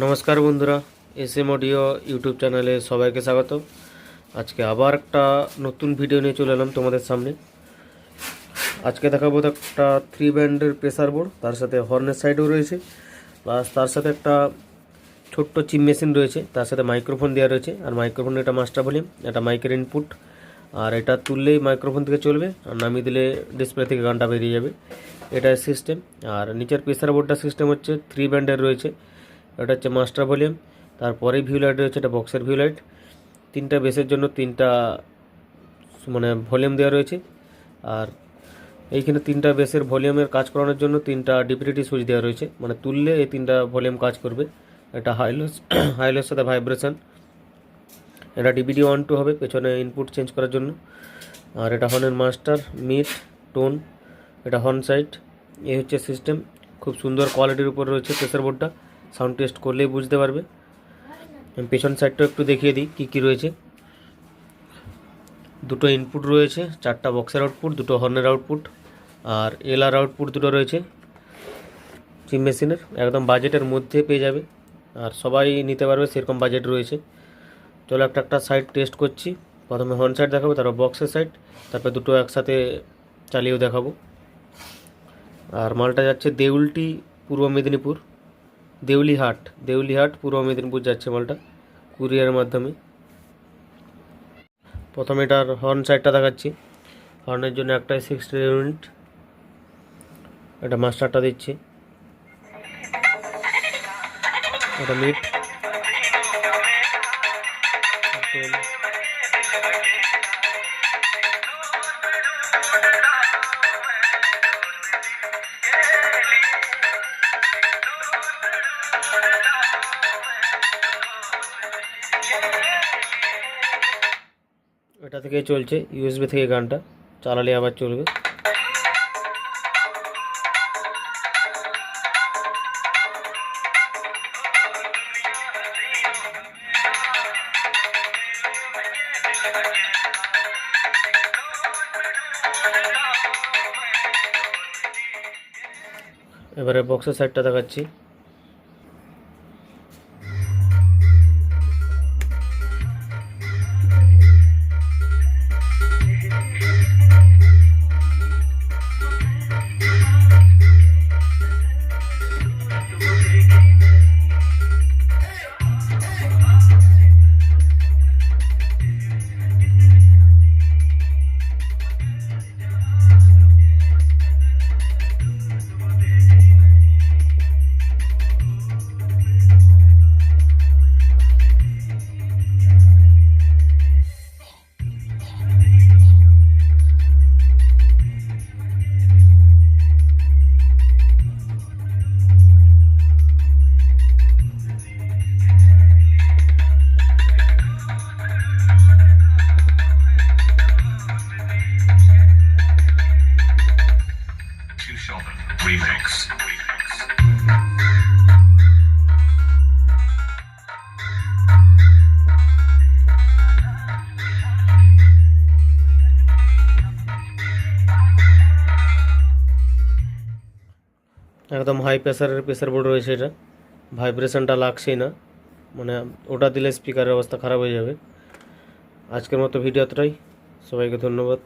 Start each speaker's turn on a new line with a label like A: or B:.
A: নমস্কার বন্ধুরা S M audio YouTube চ্যানেলে সবাইকে স্বাগত আজকে আবার একটা নতুন ভিডিও নিয়ে চলে এলাম তোমাদের সামনে। আজকে দেখাবো একটা থ্রি ব্যান্ডের প্রেসার বোর্ড তার সাথে হর্নের সাইডও রয়েছে প্লাস তার সাথে একটা ছোট্ট চিম মেশিন রয়েছে, তার সাথে মাইক্রোফোন দেওয়া রয়েছে, আর মাইক্রোফোন এটা মাস্টার ভলিউম এটা মাইকের ইনপুট আর এটা তুললেই মাইক্রোফোন থেকে চলবে, আর নামিয়ে দিলে ডিসপ্লে থেকে গানটা বেরিয়ে যাবে। এটা সিস্টেম আর নিচের প্রেসার বোর্ডটা সিস্টেম হচ্ছে থ্রি ব্যান্ডের রয়েছে। এটা হচ্ছে মাস্টার ভলিউম। তারপরে ভিউ লাইট রয়েছে, এটা বক্সের ভিউ লাইট তিনটা বেসের জন্য তিনটা মানে ভলিউম দেওয়া রয়েছে। আর এইখানে তিনটা বেসের ভলিউমের কাজ করানোর জন্য তিনটা ডিপিটি সুইচ দেওয়া রয়েছে। মানে তুললে এই তিনটা ভলিউম কাজ করবে। এটা হাইলোস হাইলোর সাথে ভাইব্রেশন এটা ডিবিডি ওয়ান টু হবে, পেছনে ইনপুট চেঞ্জ করার জন্য। আর এটা হর্নের মাস্টার মিট টোন এটা হর্ন সাইট এই হচ্ছে সিস্টেম খুব সুন্দর কোয়ালিটির উপর রয়েছে প্রেসার বোর্ডটা সাউন্ড টেস্ট করলেই বুঝতে পারবে। আমি পেছন সাইডটাও একটু দেখিয়ে দিই কী কী রয়েছে। দুটো ইনপুট রয়েছে, চারটা বক্সের আউটপুট দুটো হর্নের আউটপুট আর এলআর আউটপুট দুটো রয়েছে। চিম মেশিনের একদম বাজেটের মধ্যে পেয়ে যাবে। আর সবাই নিতে পারবে, সেরকম বাজেট রয়েছে। চলো একটা একটা সাইড টেস্ট করছি। প্রথমে হর্ন সাইড দেখাবো, তারপর বক্সের সাইড তারপর দুটো একসাথে চালিয়েও দেখাবো। আর মালটা যাচ্ছে দেউলটি, পূর্ব মেদিনীপুর। দেউলিহাট দেউলিহাট, পূর্ব মেদিনীপুর যাচ্ছে মালটা কুরিয়ারের মাধ্যমে। প্রথমে এটার হর্ন সাইডটা দেখাচ্ছি। হর্নের জন্য একটাই সিক্সটি ইউনিট এটা মাস্টারটা দিচ্ছি। এটা মিট এটা থেকে চলছে ইউএসবি থেকে গানটা চালালে আবার চলবে এবারে বক্সের সাইডটা দেখাচ্ছি
B: remix.
A: একদম হাই প্রেসারের প্রেসার বোর্ড রয়েছে এটা ভাইব্রেশনটা লাগছেই না মানে ওটা দিলে স্পিকারের অবস্থা খারাপ হয়ে যাবে আজকের মতো ভিডিও এতটাই সবাইকে ধন্যবাদ